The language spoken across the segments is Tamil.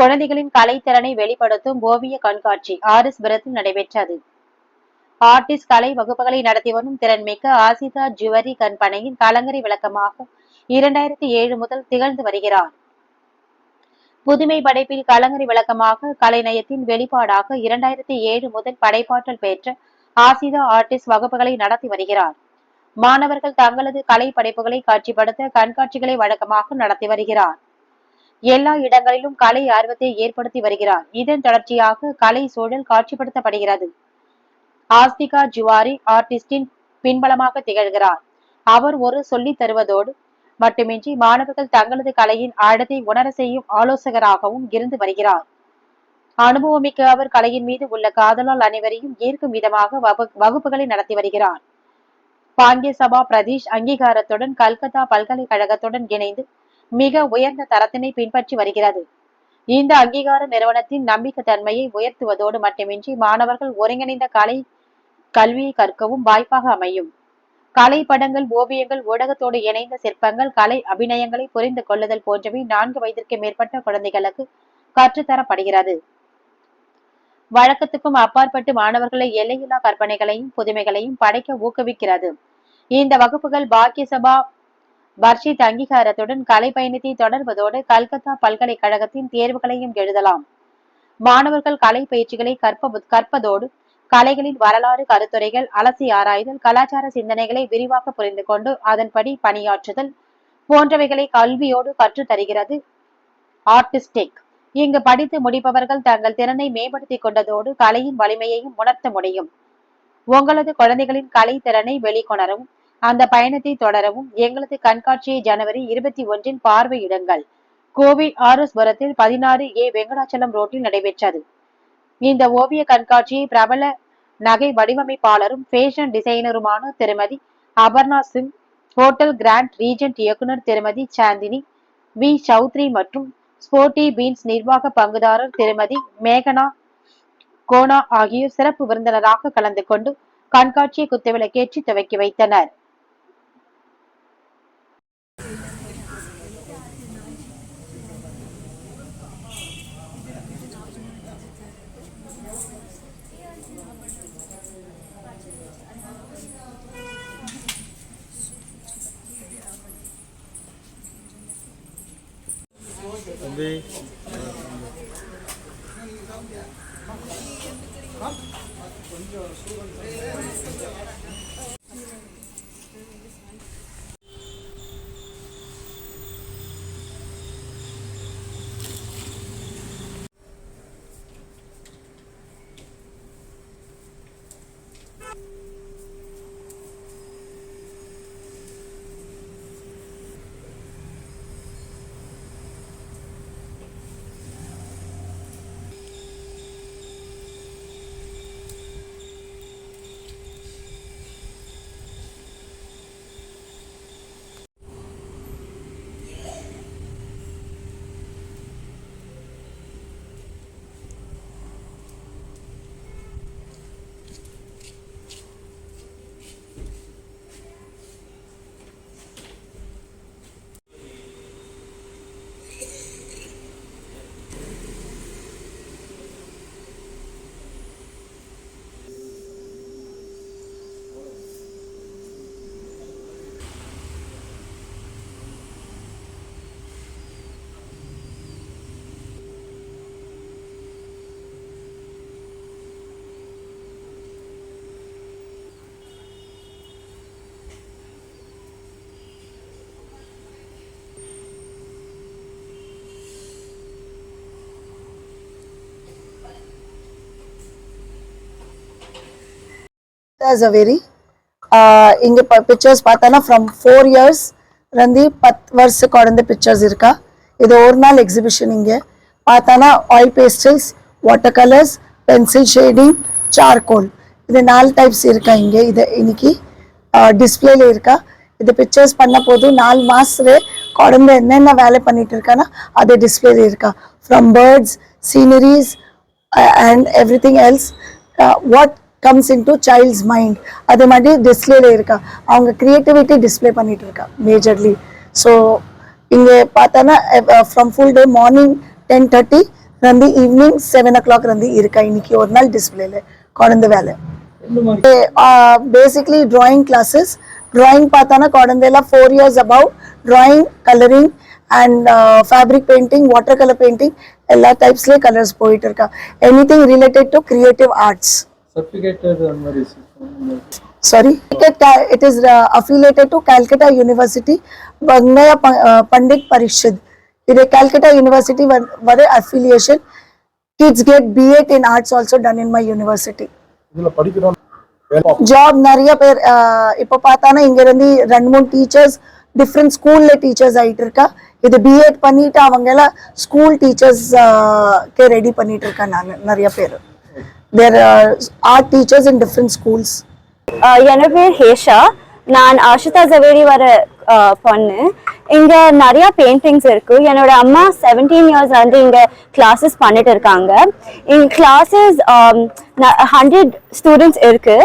குழந்தைகளின் கலைத்திறனை வெளிப்படுத்தும் ஓவிய கண்காட்சி ஆரிஸ்புரத்தில் நடைபெற்றது. ஆர்டிஸ்ட் கலை வகுப்புகளை நடத்தி வரும் திறன்மிக்க ஆசிதா ஜுவரி கண்பனையின் கலங்கரை விளக்கமாக இரண்டாயிரத்தி ஏழு முதல் திகழ்ந்து வருகிறார். புதுமை படைப்பில் கலங்கரை விளக்கமாக கலைநயத்தின் வெளிப்பாடாக இரண்டாயிரத்தி ஏழு முதல் படைப்பாற்றல் பெற்ற ஆசிதா ஆர்டிஸ்ட் வகுப்புகளை நடத்தி வருகிறார். மாணவர்கள் தங்களது கலை படைப்புகளை காட்சிப்படுத்த கண்காட்சிகளை வழக்கமாக நடத்தி வருகிறார். எல்லா இடங்களிலும் கலை ஆர்வத்தை ஏற்படுத்தி வருகிறார். இதன் தொடர்ச்சியாக கலை சூழல் காட்சிப்படுத்தப்படுகிறது. ஆஸ்திகா ஜுவாரி ஆர்டிஸ்டின் பின்பலமாக திகழ்கிறார். அவர் ஒரு சொல்லி தருவதோடு மட்டுமின்றி மாணவர்கள் தங்களது கலையின் ஆழத்தை உணர செய்யும் ஆலோசகராகவும் இருந்து வருகிறார். அனுபவமிக்க அவர் கலையின் மீது உள்ள காதலால் அனைவரையும் ஈர்க்கும் விதமாக வகுப்புகளை நடத்தி வருகிறார். பாண்டிய சபா பிரதீஷ் அங்கீகாரத்துடன் கல்கத்தா பல்கலைக்கழகத்துடன் இணைந்து மிக உயர்ந்த தரத்தினை பின்பற்றி வருகிறது. இந்த அங்கீகார நிறுவனத்தின் நம்பிக்கைத்தன்மையை உயர்த்துவதோடு மட்டுமின்றி மாணவர்கள் ஒருங்கிணைந்த கலை கல்வியை கற்கவும் வாய்ப்பாக அமையும். கலை படங்கள் ஓவியங்கள் ஊடகத்தோடு இணைந்த சிற்பங்கள் கலை அபிநயங்களை புரிந்து கொள்ளுதல் போன்றவை நான்கு வயதிற்கு மேற்பட்ட குழந்தைகளுக்கு கற்றுத்தரப்படுகிறது. வழக்கத்துக்கும் அப்பாற்பட்டு மாணவர்களை எல்லையில்லா கற்பனைகளையும் புதுமைகளையும் படைக்க ஊக்குவிக்கிறது. இந்த வகுப்புகள் பாக்கிய சபா வர்ஷித் அங்கீகாரத்துடன் கலை பயணத்தை தொடர்வதோடு கல்கத்தா பல்கலைக்கழகத்தின் தேர்வுகளையும் எழுதலாம். மாணவர்கள் கலை பயிற்சிகளை கற்ப கற்பதோடு கலைகளின் வரலாறு கருத்துரைகள் அலசி ஆராய்தல் கலாச்சார சிந்தனைகளை விரிவாக புரிந்து கொண்டு அதன்படி பணியாற்றுதல் போன்றவைகளை கல்வியோடு கற்றுத் தருகிறது ஆர்டிஸ்டிக். இங்கு படித்து முடிப்பவர்கள் தங்கள் திறனை மேம்படுத்திக் கொண்டதோடு கலையின் வலிமையையும் உணர்த்த முடியும். உங்களது குழந்தைகளின் கலை திறனை வெளிக்கொணரும் அந்த பயணத்தை தொடரவும் எங்களது கண்காட்சியை ஜனவரி இருபத்தி ஒன்றில் பார்வையிடுங்கள் கோவை ஆர்எஸ்புரத்தில் பதினாறு ஏ வெங்கடாச்சலம் ரோட்டில் நடைபெற்றது. இந்த ஓவிய கண்காட்சியை பிரபல நகை வடிவமைப்பாளரும் ஃபேஷன் டிசைனருமான திருமதி Aparna Singh Hotel Grand Regent இயக்குனர் திருமதி சாந்தினி வி. சௌத்ரி மற்றும் ஸ்போர்ட்டி பீன்ஸ் நிர்வாக பங்குதாரர் திருமதி மேகனா கோனா ஆகியோர் சிறப்பு விருந்தினராக கலந்து கொண்டு கண்காட்சியை குத்துவிளக்கேற்றி துவக்கி வைத்தனர். হবে। As a uh, இங்க பிக்சர்ஸ் பார்த்தோன்னா ஃப்ரம் ஃபோர் இயர்ஸ் இருந்து பத்து வருஷ குழந்தை பிக்சர்ஸ் இருக்கா? இது ஒரு நாள் எக்ஸிபிஷன் இங்கே. பார்த்தோன்னா oil pastels water colours pencil shading charcoal இது நாலு டைப்ஸ் இருக்கா இங்கே? இது இன்னைக்கு uh, டிஸ்பிளேல இருக்கா? இது பிக்சர்ஸ் பண்ண போது நாலு மாசத்துல குழந்தை என்னென்ன வேலை பண்ணிட்டு இருக்கானா அது டிஸ்பிளேல இருக்கா? From birds sceneries and everything else what comes into child's mind அதே மாதிரி டிஸ்பிளேல இருக்கா. அவங்க கிரியேட்டிவிட்டி டிஸ்பிளே பண்ணிட்டு இருக்கா மேஜர்லி ஸோ இங்கே பார்த்தோன்னா from full day morning ten thirty வந்து ஈவினிங் செவன் ஓ கிளாக் வந்து இருக்கா. இன்னைக்கு ஒரு நாள் டிஸ்பிளேல குழந்த வேலை. பேசிக்லி ட்ராயிங் கிளாஸஸ் ட்ராயிங் பார்த்தோன்னா குழந்தையெல்லாம் four years above drawing colouring and fabric painting water colour painting எல்லா டைப்ஸ்லேயே கலர்ஸ் போயிட்டு இருக்கா. Anything related to creative arts certificated அந்த மாதிரி sorry it, ca- it is uh, affiliated to calcutta university bangaya Pa- uh, pandit parishad இது calcutta university வ- வர affiliation kids get b8 in arts also done in my university இதுல படிக்கிறோம் வேலை ஜாப் நிறைய பேர் uh, இப்போ பார்த்தானா இங்க இருந்து ரெண்டு மூணு டீச்சர்ஸ் டிஃப்ரெண்ட் ஸ்கூல்ல டீச்சர்ஸ் ஆயிட்டு இருக்கா இது பிஎட் பண்ணிட்டு அவங்க எல்லாம் ஸ்கூல் டீச்சர்ஸ் கே ரெடி பண்ணிட்டு இருக்கா நான் நிறைய பேர் there are art teachers in different schools ஆஹ் என் பேர் ஹேஷா. நான் ஆஷிதா ஜவேரி வர பொண்ணு. இங்க நிறைய பெயிண்டிங்ஸ் இருக்கு. என்னோட அம்மா செவன்டீன் இயர்ஸ் வந்து இங்க கிளாஸஸ் பண்ணிட்டு இருக்காங்க. இங்க கிளாஸஸ் ஹண்ட்ரட் ஸ்டூடெண்ட்ஸ் இருக்கு.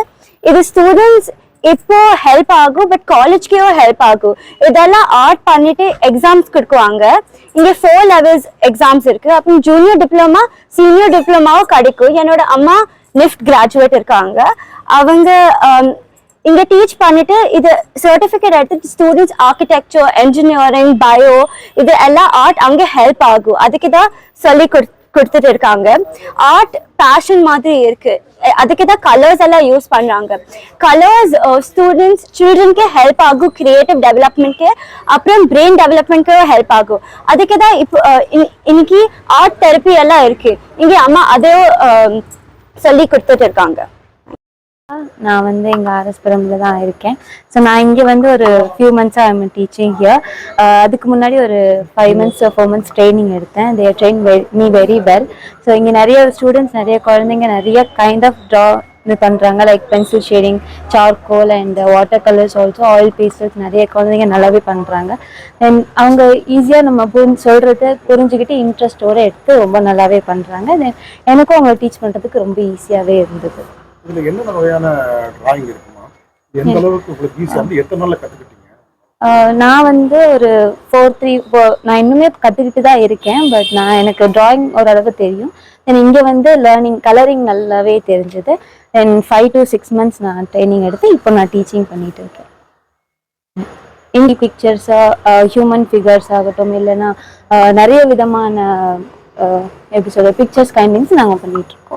இது ஸ்டூடெண்ட்ஸ் இப்போ ஹெல்ப் ஆகும் பட் காலேஜ்க்கே ஹெல்ப் ஆகும் இதெல்லாம் ஆர்ட் பண்ணிட்டு எக்ஸாம்ஸ் கொடுக்குவாங்க. இங்கே ஃபோர் லெவல்ஸ் எக்ஸாம்ஸ் இருக்கு. அப்புறம் ஜூனியர் டிப்ளமா சீனியர் டிப்ளமாவும் கிடைக்கும். என்னோட அம்மா நிஃப்ட் கிராஜுவேட் இருக்காங்க. அவங்க இங்கே இங்க டீச் பண்ணிட்டு இது சர்டிபிகேட் எடுத்துட்டு ஸ்டூடெண்ட்ஸ் ஆர்கிடெக்சர் இன்ஜினியரிங் பயோ இது எல்லாம் ஆர்ட் அங்கே ஹெல்ப் ஆகும். அதுக்கு தான் சொல்லி கொடு கொடுத்துட்டு இருக்காங்க ஆர்ட் பேஷன் மாதிரி இருக்கு. அ- அதுக்கு தான் கலர்ஸ் எல்லாம் யூஸ் பண்றாங்க. கலர்ஸ் ஸ்டூடெண்ட்ஸ் சில்ட்ரனுக்கு ஹெல்ப் ஆகும் கிரியேட்டிவ் டெவலப்மெண்ட்க்கு அப்புறம் பிரெயின் டெவலப்மெண்ட்க்கு ஹெல்ப் ஆகும். அதுக்கு தான் இப்போ இன்- இன்னைக்கு ஆர்ட் தெரப்பி எல்லாம் இருக்கு. இங்கே அம்மா அதையும் சொல்லி கொடுத்துட்டு இருக்காங்க நான் வந்து எங்கள் ஆர்எஸ்புரமில் தான் இருக்கேன். ஸோ நான் இங்கே வந்து ஒரு ஃபியூ மந்த்ஸாக ஐம் டீச்சிங் ஹியர் அதுக்கு முன்னாடி ஒரு five months four months training எடுத்தேன். They train me very well so இங்கே நிறைய ஸ்டூடெண்ட்ஸ் நிறைய குழந்தைங்க நிறைய கைண்ட் ஆஃப் ட்ரா இது பண்ணுறாங்க like pencil shading charcoal and water colours also oil pastels நிறைய குழந்தைங்க நல்லாவே பண்ணுறாங்க தென் அவங்க ஈஸியாக நம்ம புரிஞ்சு சொல்கிறத புரிஞ்சுக்கிட்டு இன்ட்ரெஸ்டோடு எடுத்து ரொம்ப நல்லாவே பண்ணுறாங்க தென் எனக்கும் அவங்களை டீச் பண்ணுறதுக்கு ரொம்ப ஈஸியாகவே இருந்தது. இதுல என்னென்ன வகையான டிராயிங் இருக்குமா? எந்த அளவுக்கு உங்களுக்கு ஈஸியா வந்து எத்தனை நாள்ல கத்துக்கிட்டீங்க? ஆஹ் நான் வந்து ஒரு ஃபோர் த்ரீ நான் இன்னுமே கற்றுக்கிட்டு தான் இருக்கேன் பட் நான் எனக்கு டிராயிங் ஓரளவு தெரியும். தென் இங்கே வந்து லேர்னிங் கலரிங் நல்லாவே தெரிஞ்சது. Then five to six months நான் ட்ரைனிங் எடுத்து இப்போ நான் டீச்சிங் பண்ணிட்டு இருக்கேன். இண்டி பிக்சர்ஸா ஹியூமன் ஃபிகர்ஸ் ஆகட்டும் இல்லைன்னா நிறைய விதமான எப்படி சொல்ற பிக்சர்ஸ் கைண்டிங்ஸ் நாங்கள் பண்ணிட்டு இருக்கோம்.